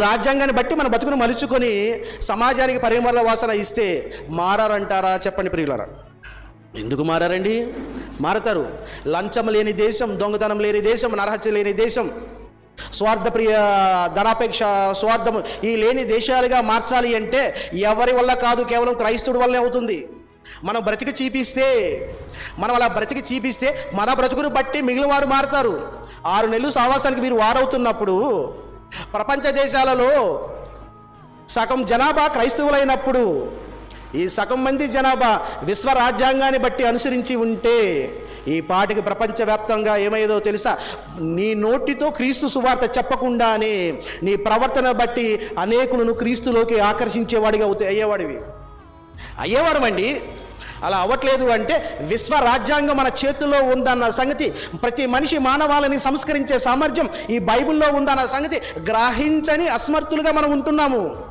రాజ్యాంగాన్ని బట్టి మన బతుకును మలుచుకొని సమాజానికి పరిమళ వాసన ఇస్తే మారారంటారా చెప్పండి ప్రియులరా? ఎందుకు మారారండి? మారతారు. లంచం లేని దేశం దొంగతనం లేని దేశం నరహత్య లేని దేశం. స్వార్థప్రియ ధనాపేక్ష స్వార్థం ఈ లేని దేశాలుగా మార్చాలి అంటే ఎవరి వల్ల కాదు? కేవలం క్రైస్తవుడి వల్లే అవుతుంది. మనం బ్రతికి చీపిస్తే మనం అలా బ్రతికి చీపిస్తే మన బ్రతుకును బట్టి మిగిలిన వారు మారుతారు. ఆరు నెలలు సావాసానికి మీరు వారవుతున్నప్పుడు ప్రపంచ దేశాలలో సగం జనాభా క్రైస్తవులైనప్పుడు ఈ సగం మంది జనాభా విశ్వ రాజ్యాంగాన్ని బట్టి అనుసరించి ఉంటే ఈ పాటికి ప్రపంచవ్యాప్తంగా ఏమయ్యేదో తెలుసా? నీ నోటితో క్రీస్తు సువార్త చెప్పకుండానే నీ ప్రవర్తన బట్టి అనేకులను క్రీస్తులోకి ఆకర్షించేవాడిగా అయ్యేవాడివి. అయ్యేవాడమండి అలా అవ్వట్లేదు అంటే విశ్వ రాజ్యాంగం మన చేతుల్లో ఉందన్న సంగతి ప్రతి మనిషి మానవాళిని సంస్కరించే సామర్థ్యం ఈ బైబిల్లో ఉందన్న సంగతి గ్రహించని అస్మర్థులుగా మనం ఉంటున్నాము.